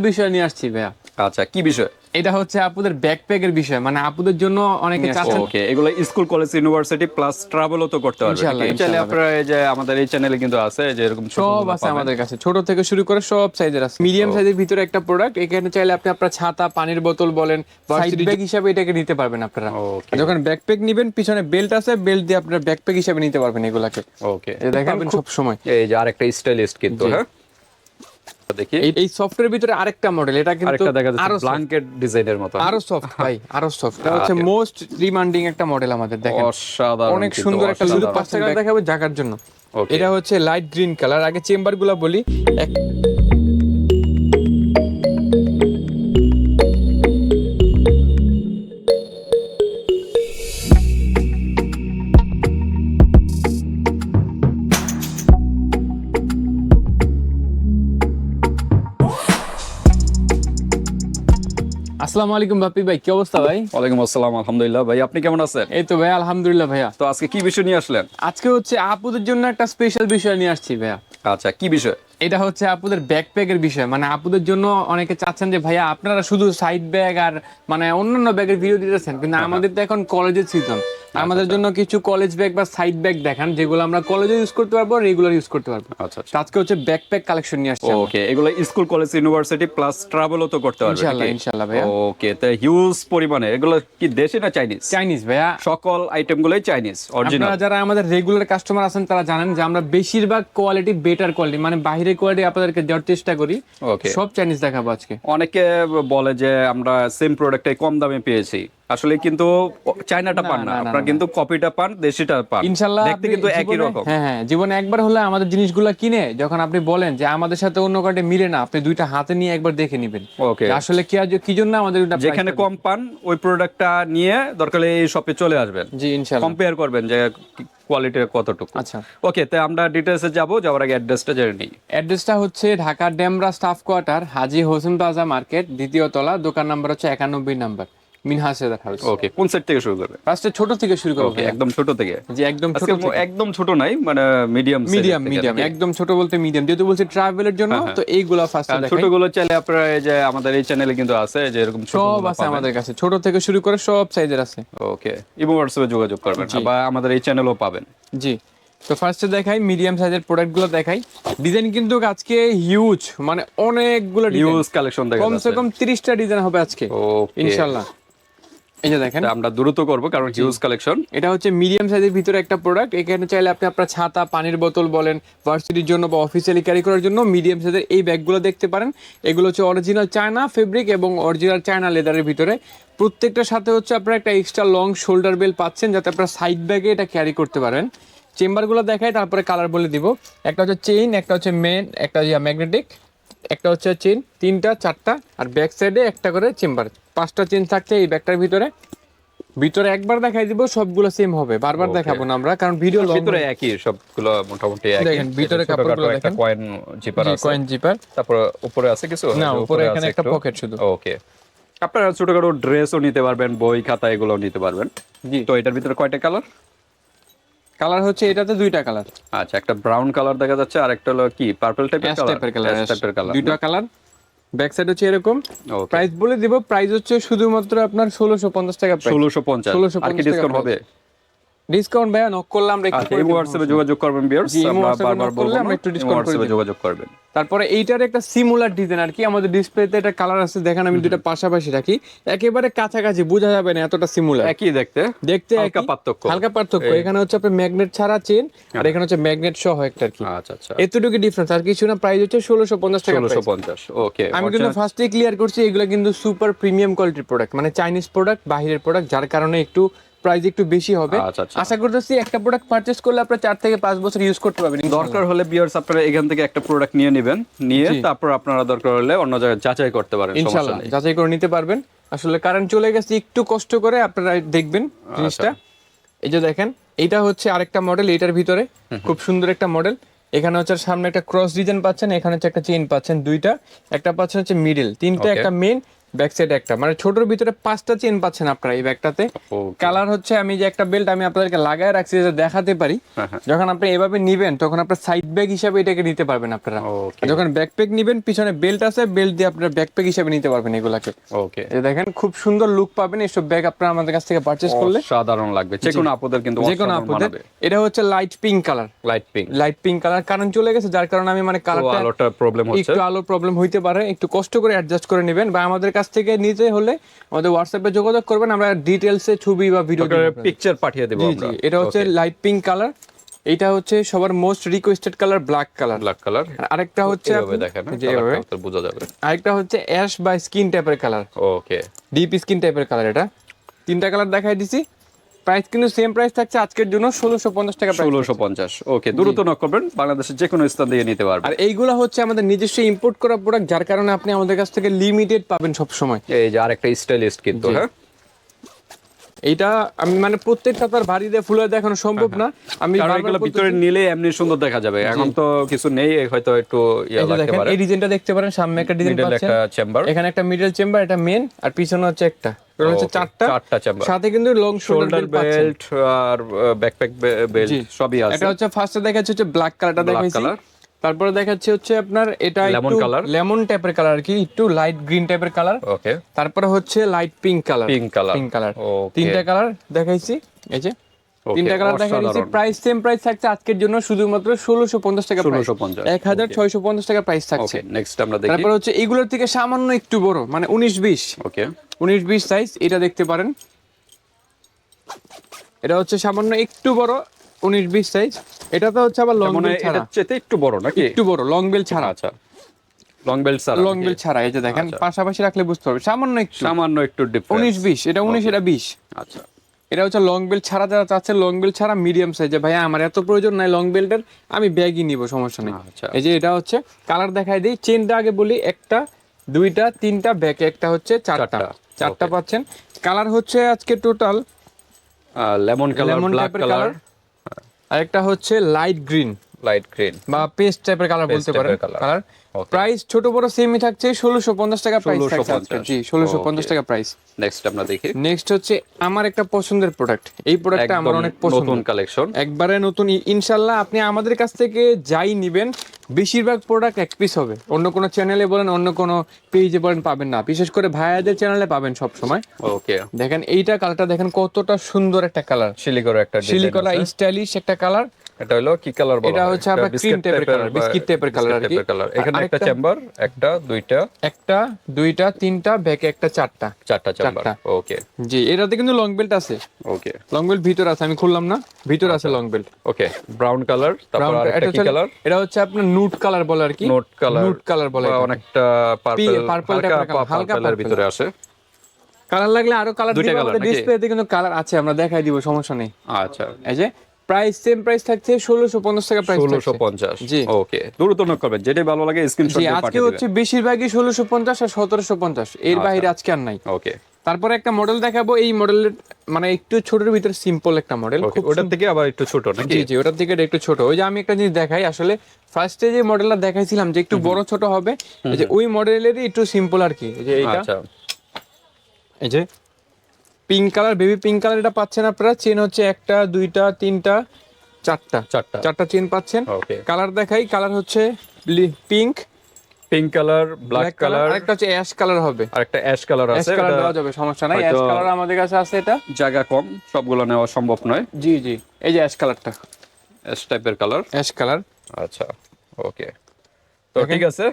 বিষয় নিয়ে আসছি ভাইয়া। আচ্ছা কি বিষয়? এটা হচ্ছে আপুদের ব্যাকপ্যাকের বিষয় মানে আপুদের জন্য অনেকে চাচ্ছেন ওকে এগুলো স্কুল কলেজ ইউনিভার্সিটি প্লাস ট্রাভেলও তো করতে পারবে ইনশাআল্লাহ? আপনারা এই যে আমাদের এই চ্যানেলে কিন্তু আছে যে এরকম ছোট সব আছে আমাদের কাছে। ছোট থেকে শুরু করে সব সাইজের আছে। মিডিয়াম সাইজের ভিতরে একটা প্রোডাক্ট এখানে চাইলে আপনি আপনার ছাতা পানির বোতল বলেন সাইড ব্যাগ হিসাবে এটাকে নিতে পারবেন আপনারা. যখন ব্যাকপ্যাক নেবেন পিছনে বেল্ট আছে বেল্ট দিয়ে আপনারা ব্যাকপ্যাক হিসাবে নিতে পারবেন এগুলাকে। ওকে দেখেন সব সময় এই যে আরেকটা স্টাইলিস্ট কিন্তু হ্যাঁ? দেখি। এই সফটওয়্যার ভিতরে আরেকটা মডেল এটা কিন্তু আরও ব্ল্যাঙ্কেট ডিজাইনের মতো। আরও সফট ভাই আরও সফট এটা হচ্ছে মোস্ট ডিমান্ডিং একটা মডেল আমাদের দেখেন। অসাধারণ অনেক সুন্দর একটা শুধু। পাঁচটা কালার দেখাবো জাগার জন্য. এটা হচ্ছে লাইট গ্রিন কালার আগে চেম্বারগুলা বলি এক- আসসালামু আলাইকুম বাপি ভাই কি অবস্থা ভাই? ওয়ালাইকুম আসসালাম আলহামদুলিল্লাহ ভাই আপনি কেমন আছেন? এই তো ভাই আলহামদুলিল্লাহ ভাইয়া। তো আজকে কি বিষয় নিয়ে আসলেন? আজকে হচ্ছে আপুদের জন্য একটা স্পেশাল বিষয় নিয়ে আসছি ভাইয়া। আচ্ছা কি বিষয়? এটা হচ্ছে আপুদের ব্যাকপ্যাকের বিষয়। মানে আপুদের জন্য অনেকে চাচ্ছেন যে ভাইয়া আপনারা শুধু সাইড ব্যাগ আর মানে অন্যান্য ব্যাগের ভিডিও দিতেছেন। কিন্তু হ্যাঁ, আমাদের তো এখন কলেজের সিজন আচ্ছা, আমাদের জন্য কিছু কলেজ ব্যাগ বা সাইড ব্যাগ দেখান যেগুলো আমরা কলেজে ইউজ করতে পারব রেগুলার ইউজ করতে পারব। আচ্ছা আচ্ছা। আজকে হচ্ছে ব্যাকপ্যাক কালেকশন নিয়ে আসছি ওকে এগুলো স্কুল কলেজ ইউনিভার্সিটি প্লাস ট্রাভেলও তো করতে পারবে ইনশাল্লাহ নাকি? ইনশাল্লাহ ভাইয়া। ওকে তো হিউজ পরিমাণে। এগুলো কি দেশি না চাইনিজ চাইনিজ ভাইয়া। সকল আইটেম গুলোই চাইনিজ অরিজিনাল আপনারা যারা আমাদের রেগুলার কাস্টমার আছেন তারা জানেন যে আমরা বেশিরভাগ কোয়ালিটি বেটার কোয়ালিটি মানে বাইরের কোয়ালিটি আপনাদেরকে দেওয়ার চেষ্টা করি। ওকে সব চাইনিজ দেখাবো আজকে। অনেকে বলে যে আমরা সেম প্রোডাক্টটাই কম দামে পেয়েছি। আসলে কিন্তু চায়নাটা পান না আপনারা কিন্তু কপিটা পান দেশিটা পান। ইনশাল্লাহ দেখতে কিন্তু একই রকম। হ্যাঁ হ্যাঁ জীবনে একবার হলে আমাদের জিনিসগুলো কিনে যখন আপনি বলেন যে আমাদের সাথে অন্য কার্ডে মিলে না আপনি দুইটা হাতে নিয়ে একবার দেখে নেবেন। ওকে আসলে কি কি জন্য আমাদের যেখানে কম পান ওই প্রোডাক্টটা নিয়ে দরকার এই শপে চলে আসবেন। জি ইনশাল্লাহ। কম্পেয়ার করবেন যে কোয়ালিটি কতটুকু। আচ্ছা। ওকে তো আমরা ডিটেলসে যাব যাওয়ার আগে অ্যাড্রেসটা জেনে নিই। অ্যাড্রেসটা হচ্ছে Dhaka Demra staff quarter Haji Hossain plaza market দ্বিতীয় তলা দোকান নাম্বার হচ্ছে একানব্বই number Minhas cedar house okay কোন সাইড থেকে শুরু করবে? ফার্স্টে ছোট থেকে শুরু করব একদম ছোট থেকে। যে একদম ছোট একদম ছোট নাই মানে মিডিয়াম মিডিয়াম মিডিয়াম একদম ছোট বলতে মিডিয়াম যেহেতু বলছি ট্রাভেলের জন্য হ্যাঁ, তো এইগুলা ফার্স্টে দেখাই ছোটগুলো চাইলে আপনারা এই যে আমাদের এই চ্যানেলে কিন্তু আছে যে এরকম ছোট সব আছে আমাদের কাছে। ছোট থেকে শুরু করে সব সাইজের আছে। ওকে ইমো হোয়াটসঅ্যাপে যোগাযোগ করবেন বা আমাদের এই চ্যানেলও পাবেন। জি তো ফার্স্টে দেখাই মিডিয়াম সাইজের প্রোডাক্টগুলো দেখাই। ডিজাইন কিন্তু আজকে হিউজ মানে অনেকগুলো ডিজাইন কালেকশন দেখা কমসে কম তিরিশটা ডিজাইন হবে আজকে ওকে ইনশাল্লাহ। এই যে দেখেন। আমরা দ্রুত করব কারণ হিউজ কালেকশন এটা হচ্ছে মিডিয়াম সাইজের ভিতরে একটা প্রোডাক্ট এখানে চাইলে আপনি আপনার ছাতা পানির বোতল বলেন ভার্সিটির জন্য বা অফিসিয়ালি ক্যারি করার জন্য মিডিয়াম সাইজের এই ব্যাগগুলো দেখতে পারেন। এগুলো হচ্ছে অরিজিনাল চায়না ফেব্রিক এবং অরিজিনাল চায়না লেদারের ভিতরে। প্রত্যেকটার সাথে হচ্ছে আপনারা একটা এক্সট্রা লং শোল্ডার বেল পাচ্ছেন যাতে আপনারা সাইড ব্যাগে এটা ক্যারি করতে পারেন। চেম্বারগুলো দেখাই তারপরে কালার বলে দিব। একটা হচ্ছে চেইন একটা হচ্ছে মেন একটা ম্যাগনেটিক একটা হচ্ছে চেন তিনটা চারটা আর ব্যাক সাইডে একটা করে চেম্বার পাঁচটা চেন থাকছে এই ব্যাগটার ভিতরে। ভিতরে একবার দেখাই দিব সবগুলো সেম হবে। বারবার দেখাবো না আমরা কারণ ভিডিও লং ভিতরে একই সবগুলো মোটামুটি একই। দেখেন, ভিতরে কাপড়গুলো একটা দেখেন। কয়েন জিপার আছে। কয়েন জিপার তারপর উপরে আছে কিছু? না, উপরে এখানে একটা pocket শুধু। ওকে আপনারা ছোটখাটো ড্রেসও নিতে পারবেন বই খাতা এগুলো নিতে পারবেন। জি। তো এটার ভিতরে কয়টা কালার কালার হচ্ছে এটাতে দুইটা কালার। আচ্ছা একটা ব্রাউন কালার দেখা যাচ্ছে আর একটা হলো কি? পার্পল টাইপের কালার টাইপের কালার টাইপের কালার দুইটা কালার ব্যাক সাইড হচ্ছে এরকম। ওকে প্রাইস বলে দিব প্রাইস হচ্ছে শুধুমাত্র আপনার ষোলোশো পঞ্চাশ টাকা প্রাইস ষোলোশো পঞ্চাশ। 1650 আর কি ডিসকাউন্ট হবে? ডিসকাউন্ট ভাইয়া নক করলাম আচ্ছা করে এই হোয়াটসঅ্যাপে যোগাযোগ করবেন ইমো আমরা বারবার বলব আমরা একটু discount করে যোগাযোগ করবেন। তারপরে এইটার একটা সিমুলার ডিজাইন আর কি আমাদের ডিসপ্লেতে একটা কালার আছে দেখেন আমি দুটো পাশাপাশি রাখি। একেবারে কাছাকাছি বোঝা যাবে না এতটা সিমুলার একই দেখতে দেখতে হালকা পার্থক্য। হালকা পার্থক্য। এখানে হচ্ছে আপনার ম্যাগনেট ছাড়া চেন আর এখানে হচ্ছে ম্যাগনেট সহ একটা আর কি। আচ্ছা আচ্ছা। এতটুকু ডিফারেন্স আর কিছু না প্রাইস হচ্ছে ষোলোশো পঞ্চাশ টাকা ষোলোশো price। পঞ্চাশ ওকে আমি কিন্তু ফার্স্টে ক্লিয়ার করছি এগুলো কিন্তু সুপার প্রিমিয়াম কোয়ালিটির প্রোডাক্ট মানে চাইনিজ প্রোডাক্ট বাহিরের প্রোডাক্ট যার কারণে একটু প্রাইস একটু বেশি হবে। আচ্ছা, আচ্ছা। আশা করতেছি একটা প্রোডাক্ট পারচেস করলে আপনার চার থেকে পাঁচ বছর ইউজ করতে পারবেন দরকার হলে বিয়ার্স আপনারা এখান থেকে একটা প্রোডাক্ট নিয়ে নেবেন নিয়ে তারপর আপনারা দরকার হলে অন্য জায়গায় যাচাই করতে পারেন নেই। যাচাই করে নিতে পারবেন। আসলে কারেন্ট চলে গেছে একটু কষ্ট করে আপনারা দেখবেন আচ্ছা। জিনিসটা। এই যে দেখেন এটা হচ্ছে আরেকটা মডেল এটার ভিতরে খুব সুন্দর একটা মডেল এখানে হচ্ছে সামনে একটা ক্রস ডিজাইন পাচ্ছেন এখানে হচ্ছে একটা চেইন পাচ্ছেন দুইটা। একটা পাচ্ছেন হচ্ছে মিডল তিনটা একটা মেন ব্যাক সাইড একটা। মানে ছোটর ভিতরে পাঁচটা চেন পাচ্ছেন আপনারা এই ব্যাগটাতে। কালার হচ্ছে আমি যে একটা বেল্ট আমি আপনাদেরকে লাগায় রাখছি দেখাতে পারি। হ্যাঁ, হ্যাঁ। যখন আপনি এভাবে নিবেন তখন আপনার সাইড ব্যাগ হিসাবে এটাকে নিতে পারবেন আপনারা। যখন ব্যাকপ্যাক নিবেন পিছনে বেল্ট আছে বেল্ট দিয়ে আপনারা ব্যাকপ্যাক হিসাবে নিতে পারবেন এগুলাকে। ওকে দেখেন খুব সুন্দর লুক পাবেন এইসব ব্যাগ আপনারা আমাদের কাছ থেকে পারচেস করলে। সাধারণ লাগবে। যে কোনো আপুদের কিন্তু যে কোনো আপনাদের এটা হচ্ছে light pink colour light pink light pink colour কারণ চলে গেছে যার কারণে আমি মানে কালারটা আলোটা প্রবলেম হচ্ছে একটু আলো প্রবলেম হইতে পারে। একটু কষ্ট করে অ্যাডজাস্ট করে নেবেন বা আমাদের কাছ থেকে নিতে হলে আমাদের হোয়াটসঅ্যাপে যোগাযোগ করবেন আমরা ডিটেলসে ছবি বা ভিডিও পিকচার পাঠিয়ে দেবো আমরা। এটা হচ্ছে লাইট পিঙ্ক কালার এটা হচ্ছে সবার most requested colour black colour black colour আরেকটা হচ্ছে বোঝা যাবে। আরেকটা হচ্ছে অ্যাশ বা স্কিন টাইপের কালার ওকে ডিপ স্কিন টাইপের কালার এটা। তিনটা কালার দেখাই দিছি। প্রাইস কিন্তু সেম প্রাইস থাকছে আজকের জন্য ষোলোশো পঞ্চাশ টাকা ষোলোশো পঞ্চাশ ওকে দ্রুত নক করবেন বাংলাদেশের যে কোনো স্থান থেকে নিতে পারবেন। আর এইগুলো হচ্ছে আমাদের নিজস্ব ইম্পোর্ট করা প্রোডাক্ট যার কারণে আপনি আমাদের কাছ থেকে লিমিটেড পাবেন সব সময় এই যে আরেকটা স্টাইলিস্ট কিন্তু হ্যাঁ? এইটা আমি মানে প্রত্যেকটা তো আর ভারী দিয়ে ফুলে দেখানো সম্ভব না। আমি কারণ এগুলো ভিতরে নিলে এমনি সুন্দর দেখা যাবে। এখন তো কিছু নেই হয়তো একটু ইয়া লাগতে পারে। এই ডিজাইনটা দেখতে পারেন সামনে একটা ডিজাইন পাচ্ছেন। চেম্বার এখানে একটা মিডল চেম্বার এটা মেন আর পিছনে হচ্ছে একটা। হচ্ছে চারটা। চারটা চেম্বার সাথে কিন্তু লং শোল্ডার বেল্ট আর ব্যাকপ্যাক বেল্ট। সবই আছে। এটা হচ্ছে ফার্স্টে দেখাচ্ছে হচ্ছে ব্ল্যাক কালারটা দেখাইছি। তারপরে দেখাচ্ছে হচ্ছে আপনার এটা Lemon একটু লেমন টাইপের কালার কি একটু লাইট গ্রিন টাইপের কালার ওকে তারপরে হচ্ছে light pink colour pink colour pink colour তিনটা কালার দেখাইছি এই যে। তিনটা কালার দেখাইছি অসাধারণ। প্রাইস সেম প্রাইস থাকছে আজকের জন্য শুধুমাত্র ষোলোশো পঞ্চাশ টাকা প্রাইস 1650 এক হাজার ছয়শো পঞ্চাশ টাকা প্রাইস থাকছে। নেক্সট আমরা দেখি। তারপর হচ্ছে এগুলোর থেকে সামান্য একটু বড় মানে উনিশ বিশ। ওকে উনিশ বিশ সাইজ এটা দেখতে পারেন। এটা হচ্ছে সামান্য একটু বড় উনিশ বিশ সাইজ এটাতে হচ্ছে আবার লং মানে বেল এটা ছাড়া চেতে একটু বড় নাকি? একটু বড় লং বেল ছাড়া। আচ্ছা। Long belt sir long belt ছাড়া এই যে দেখেন আচ্ছা। পাশাপাশি রাখলে বুঝতে পারবে সামান্য একটু। সামান্য একটু ডিফারেন্স উনিশ বিশ এটা উনিশ এটা বিশ। আচ্ছা। এটা হচ্ছে লং বেল্ট ছাড়া যারা চাচ্ছে লং বেল্ট ছাড়া মিডিয়াম সাইজে ভাইয়া আমার এত প্রয়োজন নাই লং বেল্টের আমি ব্যাগই নিব সমস্যা নেই। আচ্ছা। এই যে এটা হচ্ছে কালার দেখাই দিই চেনটা আগে বলি একটা দুইটা তিনটা ব্যাক একটা হচ্ছে চারটা। চারটা। পাচ্ছেন। কালার হচ্ছে আজকে total lemon colour black colour আরেকটা হচ্ছে লাইট গ্রিন লাইট গ্রিন বা পেস্ট টাইপের কালার বলতে পারেন। কালার প্রাইস ছোট বড় সেমই থাকছে ষোলোশো পঞ্চাশ টাকা প্রাইস থাকছে আজকে। 1650 ষোলোশো পঞ্চাশ টাকা প্রাইস নেক্সট আমরা দেখি। নেক্সট হচ্ছে আমার একটা পছন্দের প্রোডাক্ট এই প্রোডাক্টটা আমার অনেক পছন্দ নতুন কালেকশন একবারে নতুন। ই- ইনশাল্লাহ আপনি আমাদের কাছ থেকে যাই নিবেন বেশিরভাগ প্রোডাক্ট এক পিস হবে। অন্য কোনো চ্যানেলে বলেন অন্য কোনো পেজে বলেন পাবেন না। বিশেষ করে ভাইয়াদের চ্যানেলে পাবেন সব সময় ওকে দেখেন এইটা কালারটা দেখেন কতটা সুন্দর একটা কালার শিলিগুড়ি একটা design স্টাইলিশ একটা কালার এটা হলো কি কালার বলা এটা হচ্ছে আপনার biscuit cream type এর type colour, বা biscuit type এর colour biscuit আর কি। এখানে একটা চেম্বার একটা দুইটা। একটা দুইটা তিনটা ব্যাকে একটা চারটা। চারটা চেম্বার ওকে জি এটাতে কিন্তু লং বেল্ট আছে। ওকে লং বেল্ট ভিতর আছে আমি খুললাম না। ভিতর আছে long belt okay brown colour তারপর আরেকটা কি কালার এটা হচ্ছে আপনার নুট কালার বলে আর কি। নোট কালার নুট কালার বলে অনেকটা পার্পল হালকা type হালকা পার্পলের ভিতরে আসে। কালার লাগলে আরও কালার colour ডিসপ্লেতে কিন্তু কালার আছে আমরা দেখাই দিব সমস্যা নেই। আচ্ছা। এই যে প্রাইস সেম প্রাইস থাকছে ষোলোশো পঞ্চাশ টাকা প্রাইস ষোলোশো পঞ্চাশ। জি। ওকে দ্রুত নোট করবেন। যেটাই ভালো লাগে স্ক্রিনশট আজকে হচ্ছে বেশিরভাগই ষোলোশো পঞ্চাশ আর সতেরোশো পঞ্চাশ। এর আচ্ছা। বাইরে আজকে আর নাই। ওকে তারপরে একটা মডেল দেখাবো এই মডেলের মানে একটু ছোটের ভিতরে সিম্পল একটা মডেল ওটার থেকে আবার একটু ছোট নাকি? জি জি ওটার থেকে এটা একটু ছোট। ওই যে আমি একটা জিনিস দেখাই আসলে ফার্স্টে যে মডেলটা দেখাইছিলাম যে একটু বড় ছোট হবে যে ওই মডেলেরই একটু সিম্পল আর কি। এই যে আচ্ছা। এই যে pink colour baby pink colour এটা পাচ্ছেন আপনারা। চেন হচ্ছে একটা দুইটা তিনটা চারটা। চারটা। চারটা চেন পাচ্ছেন। কালার দেখাই কালার হচ্ছে pink pink colour black colour আরেকটা হচ্ছে অ্যাশ কালার হবে। আর একটা অ্যাশ কালার অ্যাশ কালার দেওয়া যাবে সমস্যা নাই। অ্যাশ কালার আমাদের কাছে আছে এটা। জায়গা কম সবগুলো নেওয়া সম্ভব নয়। জি জি। এই যে অ্যাশ কালারটা অ্যাশ টাইপের কালার অ্যাশ কালার আচ্ছা ওকে তো ঠিক আছে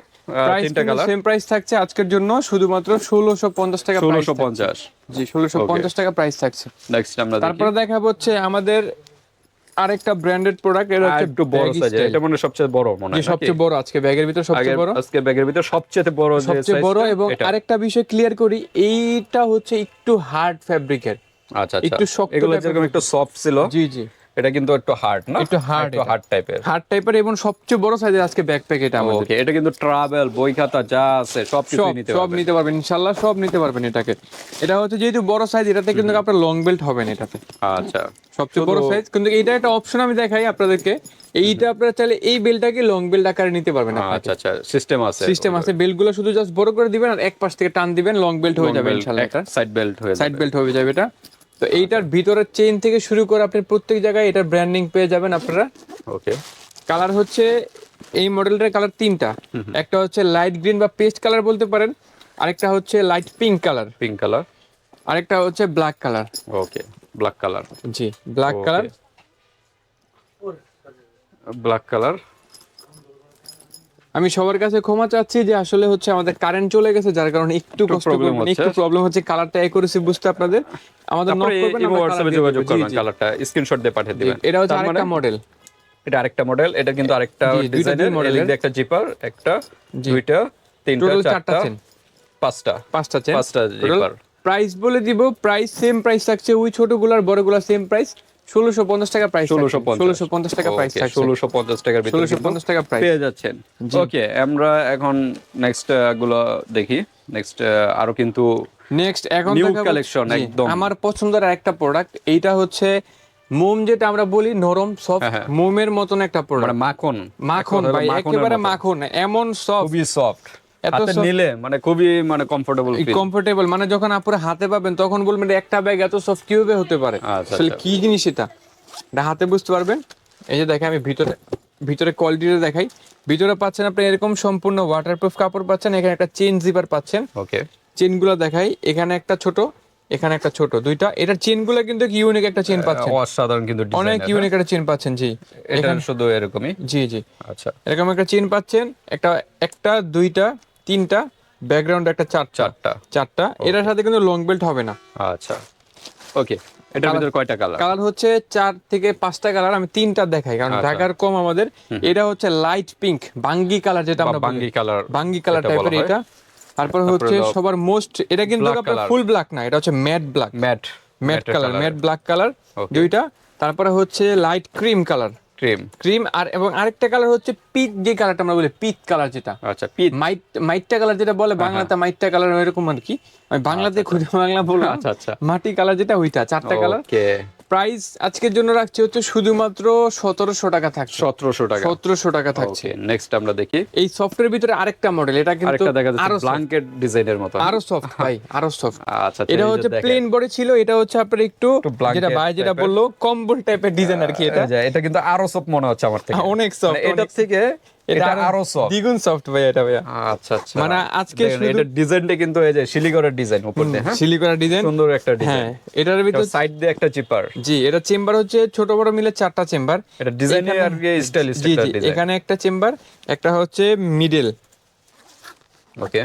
তিনটা কালার সেম প্রাইস থাকছে আজকের জন্য শুধুমাত্র ষোলোশো পঞ্চাশ টাকা price ষোলোশো থাকছে। পঞ্চাশ। জি ষোলোশো পঞ্চাশ টাকা প্রাইস থাকছে। নেক্সট আমরা তারপরে দেখাবো হচ্ছে আমাদের আরেকটা ব্র্যান্ডেড প্রোডাক্ট এটা হচ্ছে একটু বড় সাইজ এটা মনে সবচেয়ে বড় মনে হয় সবচেয়ে বড় আজকে ব্যাগের ভিতর সবচেয়ে বড়। আজকে ব্যাগের ভিতর সবচেয়ে বড় সবচেয়ে বড় এবং আরেকটা বিষয় ক্লিয়ার করি এইটা হচ্ছে একটু হার্ড ফ্যাব্রিকের আচ্ছা আচ্ছা। একটু শক্ত এগুলো যেরকম একটু সফট ছিল। জি জি। এটা কিন্তু একটু হার্ড না? একটু hard একটু হার্ড টাইপের হার্ড টাইপের এবং সবচেয়ে বড় সাইজের আজকে ব্যাকপ্যাক এটা আমাদের। ওকে এটা কিন্তু ট্রাভেল বই খাতা যা আছে সব কিছু নিতে সব নিতে পারবেন ইনশাল্লাহ সব নিতে পারবেন এটাকে। এটা হচ্ছে যেহেতু বড় সাইজ এটাতে কিন্তু আপনার লং বেল্ট হবে না এটাতে। আচ্ছা। সবচেয়ে বড় সাইজ কিন্তু এইটা একটা অপশন আমি দেখাই আপনাদেরকে। এইটা আপনারা চাইলে এই বেলটাকে লং বেল্ট আকারে নিতে পারবেন আচ্ছা আচ্ছা সিস্টেম আছে। সিস্টেম আছে বেল্টগুলো শুধু জাস্ট বড় করে দিবেন আর এক পাশ থেকে টান দিবেন লং বেল্ট হয়ে যাবে ইনশাল্লাহ এটা। সাইড বেল্ট হয়ে সাইড বেল্ট হয়ে যাবে এটা। তো এইটার ভিতরের চেইন থেকে শুরু করে আপনি প্রত্যেক জায়গায় এটার ব্র্যান্ডিং পেয়ে যাবেন আপনারা। ওকে কালার হচ্ছে এই মডেলটার কালার তিনটা। একটা হচ্ছে লাইট গ্রিন বা পেস্ট কালার বলতে পারেন আরেকটা হচ্ছে light pink colour pink colour আরেকটা হচ্ছে black colour okay black colour জি ব্ল্যাক কালার ব্ল্যাক কালার আমি সবার কাছে ক্ষমা চাচ্ছি যে আসলে হচ্ছে আমাদের কারেন্ট চলে গেছে যার কারণে একটু কষ্ট করবেন হচ্ছে। একটু প্রবলেম হচ্ছে কালারটা অ্যাকুরেসি বুঝতে আপনাদের। আমাদের নক করবেন আমরা হোয়াটসঅ্যাপে colour যোগাযোগ। করবেন কালারটা স্ক্রিনশট দিয়ে পাঠিয়ে। দিবেন। এটা হচ্ছে মানে আরেকটা মডেল এটা আরেকটা মডেল এটা কিন্তু আরেকটা ডিজাইনের এদিক এর। একটা জিপার একটা দুইটা তিনটা চারটা পাঁচটা। পাঁচটা পাঁচটা জিপার প্রাইস বলে দিব প্রাইস সেম প্রাইস থাকছে ওই ছোটগুলার বড়গুলা সেম প্রাইস ষোলোশো পঞ্চাশ টাকা প্রাইস ষোলোশো ষোলোশো পঞ্চাশ টাকা প্রাইস ষোলোশো পঞ্চাশ টাকার ষোলোশো পঞ্চাশ টাকা প্রাইস পেয়ে যাচ্ছেন। ওকে আমরা এখন নেক্সটগুলো দেখি। নেক্সট আরও কিন্তু নেক্সট এখন দেখাবো- collection, একদম। আমার পছন্দের একটা প্রোডাক্ট এইটা হচ্ছে মোম যেটা আমরা বলি নরম সফট হ্যাঁ, হ্যাঁ। মোমের মতন একটা মানে প্রোডাক্ট মাখন। মাখন এক ভাই একেবারে মাখন এমন সফট খুবই সফট হাতে নিলে মানে খুবই মানে কমফোর্টেবল কমফোর্টেবল মানে যখন আপুরে হাতে পাবেন তখন বলবেন একটা ব্যাগ এত সফট কীভাবে হতে পারে? আচ্ছা, আসলে আচ্ছা। কি জিনিস এটা? এটা হাতে বুঝতে পারবেন? এই যে দেখেন আমি ভিতরে ভিতরে কোয়ালিটিটা দেখাই। ভিতরে পাচ্ছেন আপনি এরকম সম্পূর্ণ ওয়াটারপ্রুফ কাপড় পাচ্ছেন এখানে একটা চেন জিপার পাচ্ছেন। ওকে চেনগুলো দেখাই এখানে একটা ছোট এখানে একটা ছোট দুইটা। এটার চেনগুলো কিন্তু ইউনিক একটা চেন পাচ্ছেন। অসাধারণ কিন্তু অনেক ইউনিক একটা চেন পাচ্ছেন জি। এটা শুধু এরকমই? জি জি। আচ্ছা। এরকম একটা চেন পাচ্ছেন একটা একটা দুইটা। তিনটা ব্যাকগ্রাউন্ড একটা চার চারটা। চারটা এটার সাথে কিন্তু লং বেল্ট হবে না। আচ্ছা। ওকে এটার ভিতরে কয়টা কালার কালার হচ্ছে চার থেকে পাঁচটা কালার আমি তিনটা দেখাই কারণ আচ্ছা। ঢাকার কম আমাদের। এটা হচ্ছে লাইট পিঙ্ক বাঙ্গি কালার যেটা আমরা বাঙ্গি কালার বাঙ্গি কালার টাইপের এটা। তারপর হচ্ছে সবার মোস্ট এটা কিন্তু আপনার ফুল ব্ল্যাক না এটা হচ্ছে matte black matte matte colour matte black colour দুইটা তারপরে হচ্ছে light cream colour cream. Cream আর এবং আরেকটা কালার হচ্ছে পিচ যে কালারটা আমরা বলি পিচ কালার যেটা। আচ্ছা পিট মাইট মাইটটা কালার যেটা বলে বাংলাতে মাইটটা কালার এরকম আর কি। আমি বাংলাতে খুঁজে বাংলা বললাম আচ্ছা আচ্ছা। মাটি কালার যেটা ওইটা চারটা কালার। প্রাইস আজকের জন্য রাখছি হচ্ছে শুধুমাত্র সতেরোশো টাকা থাকছে। সতেরোশো টাকা। সতেরোশো টাকা থাকছে। নেক্সট আমরা দেখি। এই সফটওয়্যার ভিতরে আরেকটা মডেল এটা কিন্তু দেখা আরও যাচ্ছে ব্ল্যাঙ্কেট ডিজাইনের মতো। আরও সফট ভাই আরও সফট আচ্ছা আচ্ছা, এটা হচ্ছে প্লেন বডি ছিল এটা হচ্ছে আপনার একটু যেটা ভাই যেটা বলল কম্বল টাইপের ডিজাইন আর কি এটা। এটা কিন্তু আরও সফট মনে হচ্ছে আমার থেকে। অনেক সফট মানে এটার থেকে এটা আরও সফট দ্বিগুণ সফট ভাই এটা ভাইয়া। আচ্ছা আচ্ছা। মানে আজকে এটার ডিজাইনটা কিন্তু এই যে শিলিগড়ের ডিজাইন উপর দিয়ে হ্যাঁ? করা ডিজাইন। সুন্দর একটা ডিজাইন। হ্যাঁ এটার ভিতর সাইড দিয়ে একটা জি এটা চেম্বার হচ্ছে ছোট বড় মিলে চারটা চেম্বার। এটা আর এখানে একটা চেম্বার একটা হচ্ছে মিডল ওকে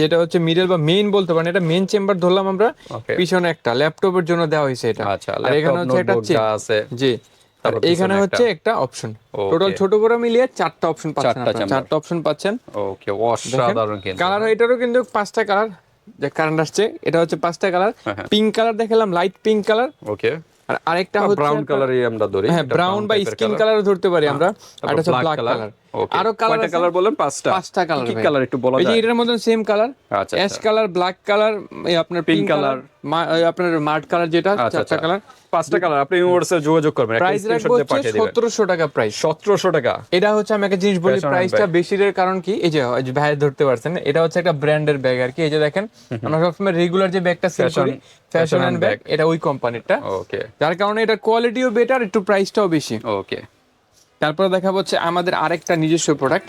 যেটা হচ্ছে মিডল বা মেইন বলতে পারেন এটা মেইন চেম্বার ধরলাম আমরা। পিছনে একটা ল্যাপটপের জন্য দেওয়া হয়েছে এটা। আচ্ছা আর এখানে হচ্ছে একটা আছে। জি। এখানে হচ্ছে একটা অপশন টোটাল ছোট বড় মিলিয়ে চারটা অপশন পাচ্ছেন চারটা অপশন পাচ্ছেন। ওকে অসাধারণ কিন্তু। কালার এটারও কিন্তু পাঁচটা কালার যে কারেন্ট আসছে এটা হচ্ছে পাঁচটা কালার হ্যাঁ, হ্যাঁ। পিঙ্ক কালার দেখালাম লাইট পিঙ্ক কালার ওকে আর আরেকটা হচ্ছে ব্রাউন কালারই আমরা ধরি হ্যাঁ ব্রাউন বা স্কিন কালার ধরতে পারি আমরা। আর এটা হচ্ছে ব্ল্যাক কালার আরও কালার কয়টা কালার বলেন পাঁচটা। পাঁচটা কালার কি কালার একটু বলা এই যে যায়? এটার মধ্যে সেম কালার আচ্ছা অ্যাশ কালার ব্ল্যাক কালার আপনার পিঙ্ক কালার আপনার মার্ট কালার যেটা আচ্ছা চারটা আচ্ছা। কালার পাঁচটা কালার আপনি ইউনিভার্সে যোগাযোগ করবেন প্রাইস রাখব হচ্ছে টাকা প্রাইস 1700 টাকা। এটা হচ্ছে আমি একটা জিনিস বলি প্রাইসটা bag। বেশির কারণ কি? এই যে ভাই ধরতে পারছেন এটা হচ্ছে একটা ব্র্যান্ডের ব্যাগ আর কি। এই যে দেখেন আমরা সবসময় রেগুলার যে ব্যাগটা সেল করি ফ্যাশন ব্যাগ এটা ওই কোম্পানিরটা ওকে যার কারণে এটা কোয়ালিটিও বেটার একটু প্রাইসটাও বেশি। ওকে তারপরে দেখা হচ্ছে আমাদের আরেকটা নিজস্ব প্রোডাক্ট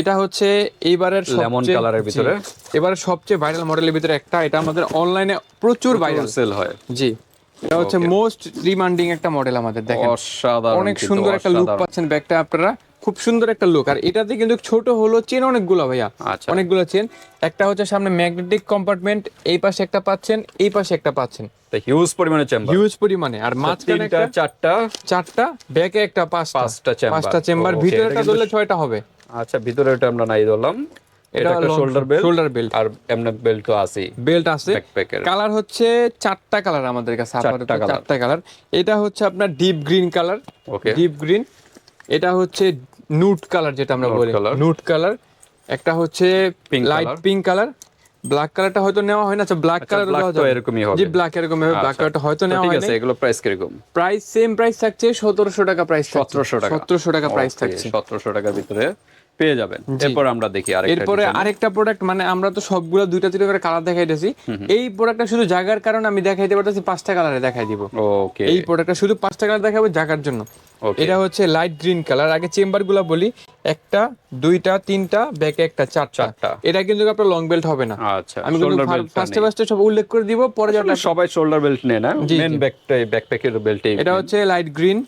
এটা হচ্ছে এইবারের লেমন কালারের ভিতরে। এবারে এবারের সবচেয়ে ভাইরাল মডেলের ভিতরে একটা। এটা আমাদের অনলাইনে প্রচুর ভাইরাল সেল হয়। জি এটা হচ্ছে মোস্ট ডিমান্ডিং একটা মডেল আমাদের দেখেন। অসাধারণ অনেক সুন্দর একটা লুক পাচ্ছেন ব্যাগটা আপনারা। খুব সুন্দর একটা লুক আর এটাতে কিন্তু ছোট হলো চেন অনেকগুলো ভাইয়া। আচ্ছা। অনেকগুলো চেন একটা হচ্ছে সামনে ম্যাগনেটিক কম্পার্টমেন্ট এই পাশে একটা পাচ্ছেন এই পাশে একটা পাচ্ছেন। হিউজ পরিমাণে চেম্বার হিউজ পরিমাণে। আর মাঝখানে একটা চারটা? চারটা ব্যাকে একটা পাঁচটা। পাঁচটা chamber। পাঁচটা চেম্বার Okay, ভিতরে এটা ধরলে ছয়টা হবে। আচ্ছা ভিতরে এটা আমরা নাই ধরলাম। এটা একটা shoulder belt। শোল্ডার বেল্ট আর এমনি বেল্ট তো আছেই। বেল্ট আছে। ব্যাকপ্যাকের কালার হচ্ছে চারটা কালার আমাদের কাছে চারটা চারটা কালার এটা হচ্ছে আপনার deep green colour okay deep green এটা হচ্ছে নুট কালার যেটা আমরা বলি। নুট কালার একটা হচ্ছে লাইট পিঙ্ক কালার ব্ল্যাক কালারটা হয়তো নেওয়া হয় না আচ্ছা ব্ল্যাক আচ্ছা, কালার তো এরকমই হবে। জি ব্ল্যাক এরকম হবে ব্ল্যাক। কালারটা হয়তো নেওয়া ঠিক হয় আছে এগুলো প্রাইস কীরকম? প্রাইস সেম প্রাইস থাকছে সতেরোশো টাকা প্রাইস সতেরোশো টাকা। সতেরোশো টাকা প্রাইস থাকছে। সতেরোশো টাকার ভিতরে। পেয়ে যাবেন। এরপর আমরা দেখি আরেকটা এরপরে আরেকটা প্রোডাক্ট মানে আমরা তো সবগুলো দুইটা দুইটা করে কালার দেখাইতেছি। এই প্রোডাক্টটা শুধু জায়গার কারণে আমি দেখাইতে পারতেছি পাঁচটা কালারে দেখাই দিব। ওকে এই প্রোডাক্টটা শুধু পাঁচটা কালার দেখাবো জায়গার জন্য। এটা হচ্ছে লাইট গ্রিন কালার আগে চেম্বারগুলা বলি একটা দুইটা তিনটা ব্যাকে একটা চারটা। চারটা। এটা কিন্তু আপনার লং বেল্ট হবে না। আচ্ছা আমি কিন্তু ফার্স্টে ফার্স্টে সব উল্লেখ করে দিব পরে যাটা সবাই শোল্ডার বেল্ট নেয় না। মেন জি। ব্যাকটাই ব্যাকপ্যাকের বেল্টে এটা হচ্ছে লাইট গ্রিন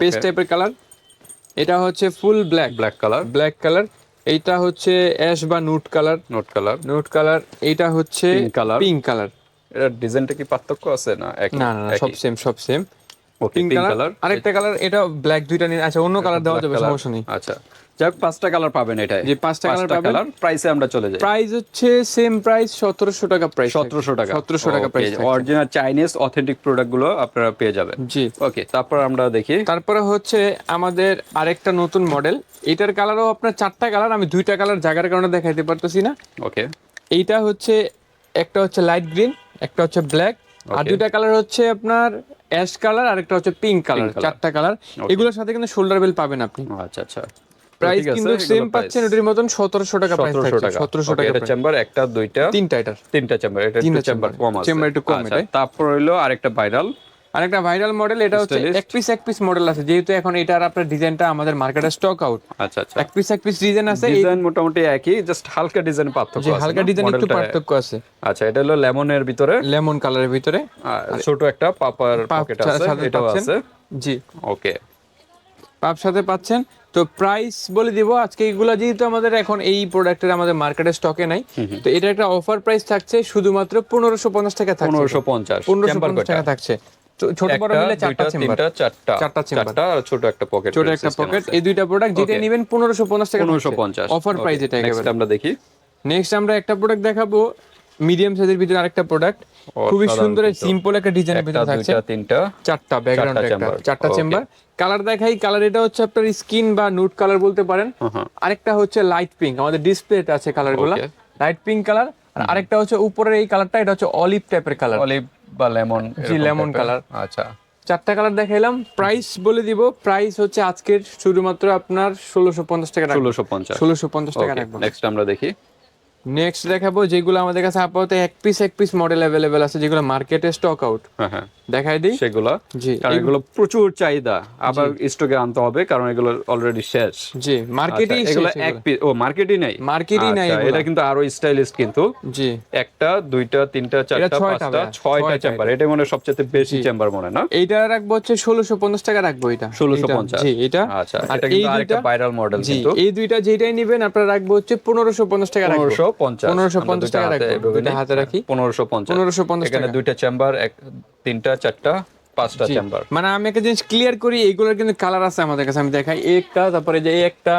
পেস্ট টাইপের কালার এটা হচ্ছে full black. Black colour black colour এইটা হচ্ছে অ্যাশ বা nude colour. Nude colour. Nude colour. এইটা হচ্ছে কালার পিঙ্ক কালার এটা ডিজাইনটা কি পার্থক্য আছে না না না সব সেম সব সেম পিঙ্ক কালার আরেকটা কালার এটা ব্ল্যাক দুইটা নিয়ে আচ্ছা অন্য কালার দেওয়া যাবে সমস্যা নেই। আচ্ছা। যাক পাঁচটা কালার পাবেন এটাই। যে পাঁচটা পাবেন। কালার প্রাইসে আমরা চলে যাই। প্রাইস হচ্ছে সেম প্রাইস সতেরোশো টাকা প্রাইস সতেরোশো টাকা। সতেরোশো টাকা প্রাইস অরিজিনাল চাইনিজ অথেন্টিক প্রোডাক্টগুলো আপনারা পেয়ে যাবেন। জি। ওকে তারপর আমরা দেখি। তারপরে হচ্ছে আমাদের আরেকটা নতুন মডেল এটার কালারও আপনার চারটা কালার আমি দুইটা কালার জায়গার কারণে দেখাইতে পারতেছি না। ওকে এইটা হচ্ছে একটা হচ্ছে লাইট গ্রিন একটা হচ্ছে ব্ল্যাক আর দুইটা কালার হচ্ছে আপনার অ্যাশ কালার আর একটা হচ্ছে পিঙ্ক কালার চারটা কালার এগুলোর সাথে কিন্তু শোল্ডার বেল পাবেন আপনি। আচ্ছা আচ্ছা। প্রাইস কিন্তু সেম পাচ্ছেন ওটির মতন সতেরোশো টাকা প্রাইস থাকছে টাকা। সতেরোশো Okay, টাকা এটা চেম্বার একটা দুইটা তিনটা এটার। তিনটা চেম্বার এটা তিনটা চেম্বার কম আছে। chamber একটু কম আচ্ছা, এটাই। তারপর হইল আরেকটা ভাইরাল আর একটা ভাইরাল মডেল এটা হচ্ছে এক পিস এক পিস মডেল আছে। যেহেতু এখন এটার আপনার ডিজাইনটা আমাদের মার্কেটে স্টক আউট আচ্ছা আচ্ছা। এক পিস এক পিস ডিজাইন আছে ডিজাইন মোটামুটি একই জাস্ট হালকা ডিজাইন পার্থক্য আছে হালকা? ডিজাইন একটু পার্থক্য আছে। আচ্ছা এটা হলো লেমনের ভিতরে। লেমন কালারের ভিতরে। ছোট একটা পাপার পকেট আছে এটাও। আছে। জি। ওকে পাপ সাথে পাচ্ছেন। তো প্রাইস বলে দিব আজকে এইগুলো যেহেতু আমাদের এখন এই প্রোডাক্টের আমাদের মার্কেটে স্টকে নাই তো এটা একটা অফার প্রাইস থাকছে শুধুমাত্র পনেরোশো পঞ্চাশ টাকা থাকছে। পনেরোশো পঞ্চাশ পনেরোশো পঞ্চাশ টাকা থাকছে। ছোট বড় মিলে চারটা চেম্বার চারটা। চারটা আর ছোট একটা পকেট ছোট একটা পকেট এই দুইটা প্রোডাক্ট যেটা. নেবেন টাকা অফার প্রাইস এটা একেবারে। আমরা দেখি। নেক্সট আমরা একটা প্রোডাক্ট দেখাবো মিডিয়াম সাইজের ভিতরে আরেকটা প্রোডাক্ট খুবই সুন্দর। সিম্পল একটা ডিজাইনের ভিতরে থাকছে। তিনটা চারটা ব্যাকগ্রাউন্ড চারটা একটা চারটা চেম্বার কালার দেখাই কালার এটা হচ্ছে আপনার স্কিন বা নুট কালার বলতে পারেন। আরেকটা হচ্ছে লাইট পিঙ্ক আমাদের ডিসপ্লেতে আছে কালারগুলো লাইট পিঙ্ক কালার আর আরেকটা হচ্ছে উপরের এই কালারটা এটা হচ্ছে অলিভ টাইপের কালার অলিভ বা লেমন জি, lemon colour। আচ্ছা। চারটা কালার দেখাইলাম। প্রাইস বলে দিব। প্রাইস হচ্ছে আজকের শুধুমাত্র আপনার ষোলোশো পঞ্চাশ টাকা ষোলোশো পঞ্চাশ। ষোলোশো পঞ্চাশ টাকা নেক্সট আমরা দেখি। নেক্সট দেখাবো যেগুলো আমাদের কাছে আপাতত এক পিস এক পিস মডেল অ্যাভেলেবেল আছে যেগুলো মার্কেটে স্টক আউট হ্যাঁ দেখাই দিই। সেগুলা। জি এগুলো প্রচুর চাহিদা। আবার স্টকে আনতে হবে কারণ এগুলো অলরেডি শেষ। জি মার্কেটেই আচ্ছা, এগুলো এক পিস ও মার্কেটই নাই? মার্কেটই নাই এটা কিন্তু আরও স্টাইলিশ কিন্তু। জি। একটা দুইটা তিনটা চারটা পাঁচটা ছয়টা চেম্বার এটা। মনে সবচেয়ে বেশি চেম্বার মনে না? এইটা রাখব হচ্ছে ষোলোশো পঞ্চাশ টাকা রাখব এটা। ষোলোশো এটা, পঞ্চাশ। জি এটা। আচ্ছা এটা কিন্তু আরেকটা দুইটা ভাইরাল মডেল কিন্তু। এই দুইটা যেটাই নিবেন আপনারা রাখব হচ্ছে পনেরোশো পঞ্চাশ টাকা রাখব। পঞ্চাশ। পনেরোশো পঞ্চাশ টাকা দুইটা হাতে রাখি। পনেরোশো পঞ্চাশ। পনেরোশো পঞ্চাশ এখানে দুইটা চেম্বার এক তিনটা চারটা পাঁচটা চেম্বার মানে আমি একটা জিনিস ক্লিয়ার করি এগুলোর কিন্তু কালার আছে আমাদের কাছে আমি দেখাই। একটা তারপরে যে একটা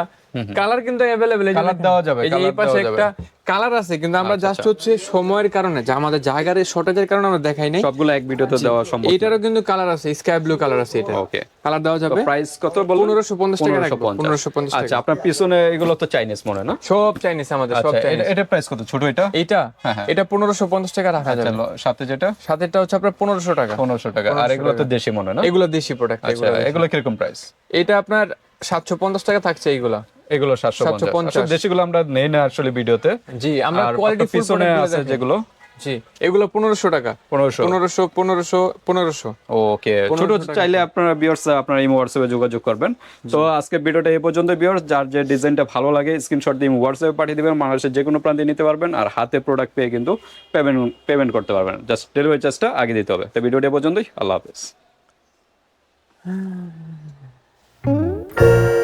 কালার কিন্তু অ্যাভেলেবেল Colour দেওয়া যাবে, এই এই পাশে একটা কালার আছে কিন্তু আমরা আচ্ছা, জাস্ট হচ্ছে সময়ের কারণে যে আমাদের জায়গার শর্টেজের কারণে আমরা দেখাই নাই। সবগুলো এক ভিডিওতে দেওয়া সম্ভব এটারও কিন্তু কালার আছে স্কাই ব্লু কালার আছে এটা। ওকে কালার দেওয়া যাবে? প্রাইস কত বলুন পনেরোশো পঞ্চাশ টাকা রাখব পনেরোশো পঞ্চাশ। আচ্ছা আপনার পিছনে এগুলো তো চাইনিজ মনে হয় না? সব চাইনিজ আমাদের সব আচ্ছা চাইনিজ এটা- এটা প্রাইস কত? ছোট এটা? এইটা হ্যাঁ, হ্যাঁ। এটা পনেরোশো পঞ্চাশ টাকা রাখা যাবে। সাথে যেটা? সাথেটা হচ্ছে আপনার পনেরোশো টাকা। পনেরোশো টাকা। আর এগুলো তো দেশি মনে হয় না? এগুলো দেশি প্রোডাক্ট আচ্ছা এগুলো কীরকম প্রাইস এটা আপনার সাতশো পঞ্চাশ টাকা থাকছে এইগুলা এগুলো সাতশো 750 পঞ্চাশ। দেশিগুলো আমরা নেই না আসলে ভিডিওতে। জি আমরা কোয়ালিটি পিছনে আছে যেগুলো। জি এগুলো পনেরোশো টাকা। পনেরোশো। পনেরোশো পনেরোশো পনেরোশো। ওকে ছোট চাইলে আপনারা বিয়ার্স আপনারা এই হোয়াটসঅ্যাপে যোগাযোগ করবেন। তো আজকে ভিডিওটা এই পর্যন্ত বিয়ার্স যার যে ডিজাইনটা ভালো লাগে স্ক্রিনশট দিয়ে হোয়াটসঅ্যাপে পাঠিয়ে দিবেন বাংলাদেশের যে কোনো প্রান্তে নিতে পারবেন আর হাতে প্রোডাক্ট পেয়ে কিন্তু পেমেন্ট পেমেন্ট করতে পারবেন। জাস্ট ডেলিভারি চার্জটা আগে দিতে হবে। তো ভিডিওটা পর্যন্তই আল্লাহ হাফেজ। thank you